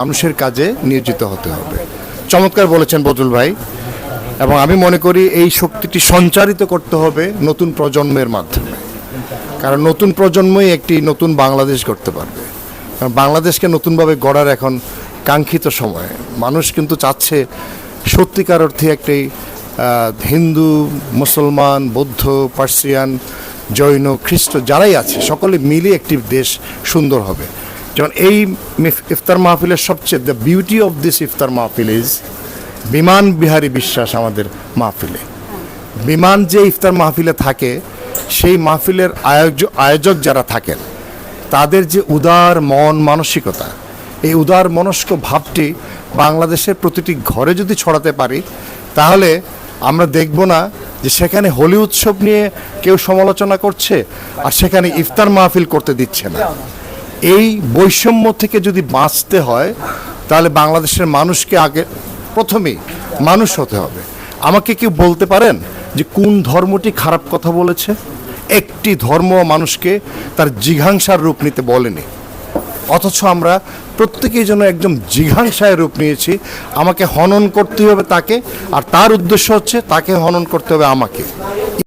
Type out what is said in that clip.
মানুষের কাজে নিয়োজিত হতে হবে। চমৎকার বলেছেন বদুল ভাই। এবং আমি মনে করি এই শক্তিটি সঞ্চারিত করতে হবে নতুন প্রজন্মের মাধ্যমে। কারণ নতুন প্রজন্মই একটি নতুন বাংলাদেশ করতে পারবে। কারণ বাংলাদেশকে নতুনভাবে গড়ার এখন কাঙ্ক্ষিত সময়। মানুষ কিন্তু চাচ্ছে সত্যিকার অর্থে একটি হিন্দু, মুসলমান, বৌদ্ধ, পার্সিয়ান, জৈন, খ্রিস্ট যারাই আছে, সকলে মিলে একটি দেশ সুন্দর হবে। যেমন এই ইফতার মাহফিলের সবচেয়ে the beauty of this iftar mahfil is বিমান বিহারী বিশ্বাস আমাদের মাহফিলে। বিমান যে ইফতার মাহফিলে থাকে, সেই মাহফিলের আয়োজক আয়োজক যারা থাকেন, তাদের যে উদার মন মানসিকতা, এই উদার মনস্ক ভাবটি বাংলাদেশের প্রতিটি ঘরে যদি ছড়াতে পারি, তাহলে আমরা দেখব না যে সেখানে হোলি উৎসব নিয়ে কেউ সমালোচনা করছে আর সেখানে ইফতার মাহফিল করতে দিচ্ছে না। এই বৈষম্য থেকে যদি বাঁচতে হয়, তাহলে বাংলাদেশের মানুষকে আগে প্রথমেই মানুষ হতে হবে। আমাকে কেউ বলতে পারেন যে কোন ধর্মটি খারাপ কথা বলেছে? একটি ধর্ম মানুষকে তার জিঘাংসার রূপ নিতে বলেনি। অথচ আমরা প্রত্যেকেই যেন একদম জিঘাংসায় রূপ নিয়েছি। আমাকে হনন করতে হবে তাকে, আর তার উদ্দেশ্য হচ্ছে তাকে হনন করতে হবে আমাকে।